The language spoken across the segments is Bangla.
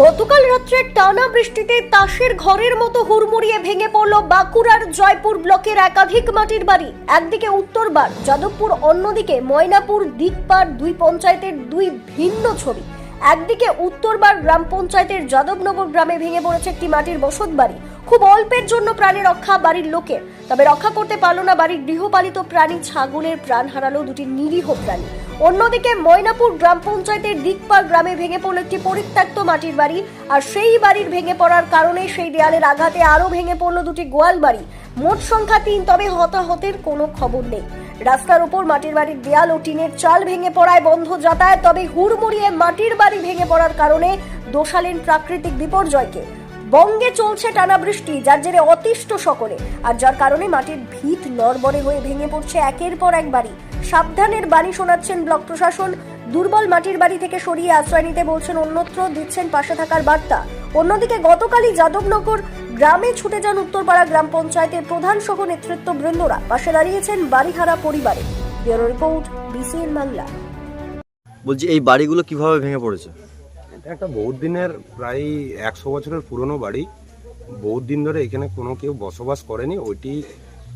গতকাল রাত্রে টানা বৃষ্টিতে তাসের ঘরের মতো হুড়মুড়িয়ে ভেঙে পড়ল বাঁকুড়ার জয়পুর ব্লকের একাধিক মাটির বাড়ি। একদিকে উত্তরবার যাদবপুর, অন্যদিকে ময়নাপুর, দিকপাড় দুই পঞ্চায়েতের দুই ভিন্ন ছবি। একদিকে উত্তরবার গ্রাম পঞ্চায়েতের যাদবনগর গ্রামে ভেঙে পড়েছে একটি মাটির বসত বাড়ি। খুব অল্পের জন্য প্রাণে রক্ষা বাড়ির লোকের। তবে রক্ষা করতে পারল না বাড়ির গৃহপালিত প্রাণী, ছাগলের প্রাণ হারালো দুটি নিরীহ প্রাণী। অন্যদিকে ময়নাপুর গ্রাম পঞ্চায়েতের দিকপাড় গ্রামে ভেঙে পড়ল একটি পরিত্যক্ত মাটির বাড়ি আর সেই বাড়ির ভেঙে পড়ার কারণে সেই দেয়ালের আঘাতে আরও ভেঙে পড়ল দুটি গোয়াল বাড়ি। মোট সংখ্যা তিন, তবে হতাহতের কোনো খবর নেই। রাস্তার উপর মাটির বাড়ির দেয়াল ও টিনের চাল ভেঙে পড়ায় বন্ধ যাতায়াত, তবে হুড়মুড়িয়ে মাটির বাড়ি ভেঙে পড়ার কারণে দোষালেন প্রাকৃতিক বিপর্যয়কে বঙ্গে চলছে টানা বৃষ্টি, যার জেরে অতিষ্ঠ সকলে। আর যার কারণে মাটির ভিত নড়বড়ে হয়ে ভেঙে পড়ছে একের পর এক বাড়ি। সাবধানের বাণী শোনাচ্ছেন ব্লক প্রশাসন। দুর্বল মাটির বাড়ি থেকে সরিয়ে আশ্রয় নিতে বলছেন অন্যত্র, দিচ্ছেন পাশে থাকার বার্তা। অন্যদিকে গতকালই যাদবনগর গ্রামে ছুটে যান উত্তরপাড়া গ্রাম পঞ্চায়েতের প্রধান সহ নেতৃত্ববৃন্দরা পাশে দাঁড়িয়েছেন বাড়িহারা পরিবারে। Bureau report BCN Bangla. বলছি এই বাড়িগুলো কীভাবে ভেঙে পড়েছে? এটা একটা বহুত দিনের প্রায় একশো বছরের পুরনো বাড়ি। বহুত দিন ধরে এখানে কোনো কেউ বসবাস করেনি। ওইটি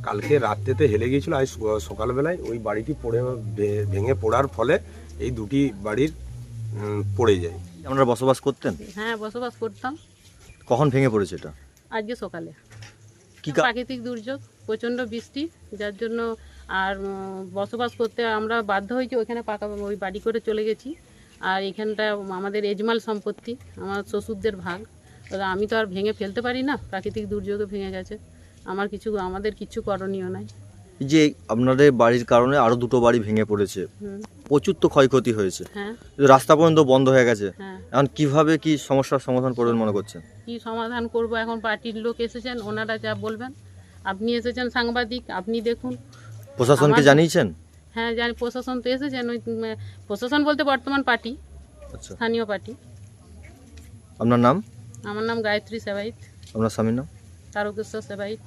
কালকে রাত্রেতে হেলে গিয়েছিল। আজ সকালবেলায় ওই বাড়িটি পড়ে ভে- ভেঙে পড়ার ফলে এই দুটি বাড়ির পড়ে যায়। আপনারা বসবাস করতেন? হ্যাঁ বসবাস করতাম। কখন ভেঙে পড়েছে এটা? আজকে সকালে। কি প্রাকৃতিক দুর্যোগ প্রচণ্ড বৃষ্টি যার জন্য আর বসবাস করতে আমরা বাধ্য হয়েছি ওইখানে পাকা ওই বাড়ি করে চলে গেছি। আর এখানটা আমাদের এজমাল সম্পত্তি আমার শ্বশুরদের ভাগ। আমি তো আর ভেঙে ফেলতে পারি না প্রাকৃতিক দুর্যোগে ভেঙে গেছে। আমার কিছু আমাদের কিছু করণীয় নাই। যে আপনাদের বাড়ির কারণে আরও দুটো বাড়ি ভেঙে পড়েছে। প্রচুর তো ক্ষয়ক্ষতি হয়েছে। হ্যাঁ। রাস্তা পর্যন্ত বন্ধ হয়ে গেছে। হ্যাঁ। এখন কীভাবে কি সমস্যার সমাধান করবেন মনে করছেন? কি সমাধান করব? এখন পার্টির লোক এসেছেন ওনারা যা বলবেন। আপনি এসেছেন সাংবাদিক আপনি দেখুন। প্রশাসনকে জানিয়েছেন? হ্যাঁ জানি প্রশাসন তো এসেছেন ওই প্রশাসন বলতে বর্তমান পার্টি আচ্ছা। স্থানীয় পার্টি। আপনার নাম? আমার নাম গায়ত্রী সেবাইত আপনার স্বামীর নাম? তারকেশ্বর সেবাইত